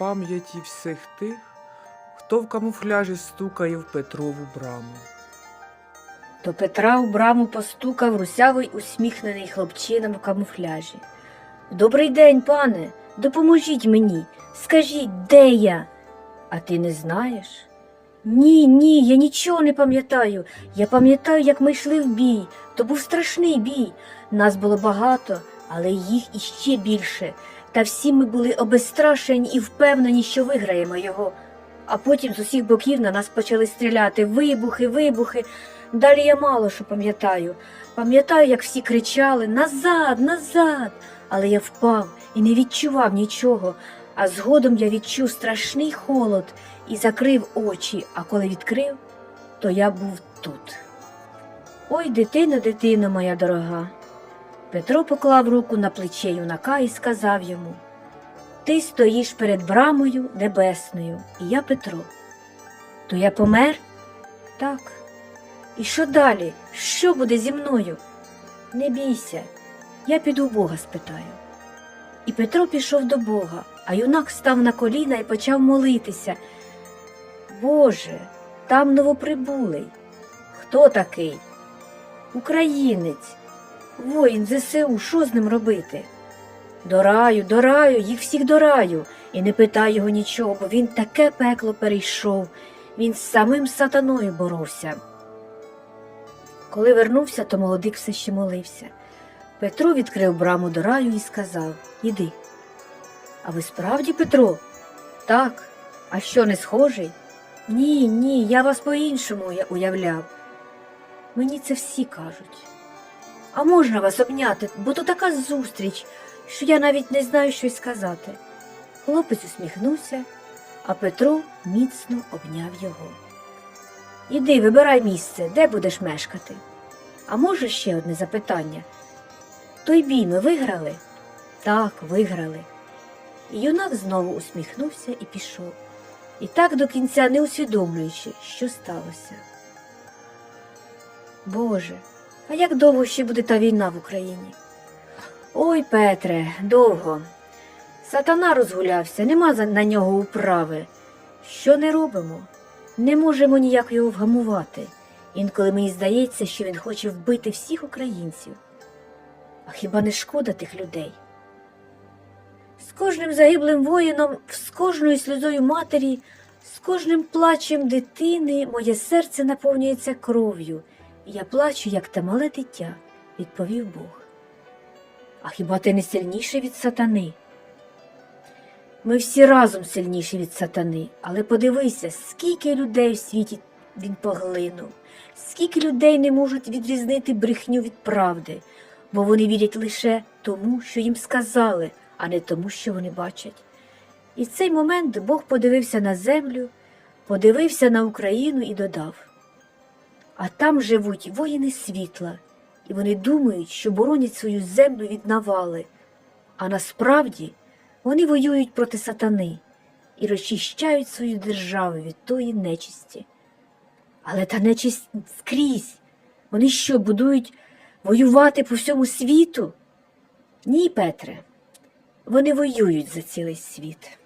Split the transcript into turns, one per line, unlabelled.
пам'яті всіх тих, хто в камуфляжі стукає в Петрову браму.
До Петра у браму постукав русявий усміхнений хлопчина в камуфляжі. Добрий день, пане, допоможіть мені. Скажіть, де я? А ти не знаєш? Ні, ні, я нічого не пам'ятаю. Я пам'ятаю, як ми йшли в бій. То був страшний бій. Нас було багато, але їх іще більше. Та всі ми були обезстрашені і впевнені, що виграємо його. А потім з усіх боків на нас почали стріляти вибухи, вибухи. Далі я мало що пам'ятаю. Пам'ятаю, як всі кричали назад, назад. Але я впав і не відчував нічого. А згодом я відчув страшний холод і закрив очі, а коли відкрив, то я був тут. Ой, дитино, дитино моя дорога. Петро поклав руку на плече юнака і сказав йому Ти стоїш перед брамою небесною, і я Петро. То я помер? Так. І що далі? Що буде зі мною? Не бійся, я піду Бога спитаю. І Петро пішов до Бога, а юнак став на коліна і почав молитися. Боже, там новоприбулий. Хто такий? Українець, воїн ЗСУ, що з ним робити? До раю, до раю, їх всіх до раю, і не питай його нічого, бо він таке пекло перейшов, він з самим сатаною боровся. Коли вернувся, то молодик все ще молився. Петро відкрив браму до раю і сказав Іди. А ви справді, Петро? Так. А що, не схожий? Ні, ні, я вас по-іншому уя- уявляв. Мені це всі кажуть. А можна вас обняти, бо то така зустріч, що я навіть не знаю, що й сказати. Хлопець усміхнувся, а Петро міцно обняв його. Іди, вибирай місце, де будеш мешкати. А може ще одне запитання? Той бій ми виграли? Так, виграли. І юнак знову усміхнувся і пішов, і так до кінця не усвідомлюючи, що сталося. Боже, а як довго ще буде та війна в Україні? Ой, Петре, довго. Сатана розгулявся, нема на нього управи. Що не робимо? Не можемо ніяк його вгамувати. Інколи мені здається, що він хоче вбити всіх українців. А хіба не шкода тих людей? З кожним загиблим воїном, з кожною сльозою матері, з кожним плачем дитини моє серце наповнюється кров'ю, я плачу, як те мале дитя, відповів Бог. А хіба ти не сильніший від сатани? Ми всі разом сильніші від сатани, але подивися, скільки людей в світі він поглинув, скільки людей не можуть відрізнити брехню від правди, бо вони вірять лише тому, що їм сказали, а не тому, що вони бачать. І в цей момент Бог подивився на землю, подивився на Україну і додав: А там живуть воїни світла, і вони думають, що боронять свою землю від навали, а насправді вони воюють проти сатани і розчищають свою державу від тої нечисті. Але та нечисть скрізь. Вони що, будують воювати по всьому світу? Ні, Петре, вони воюють за цілий світ.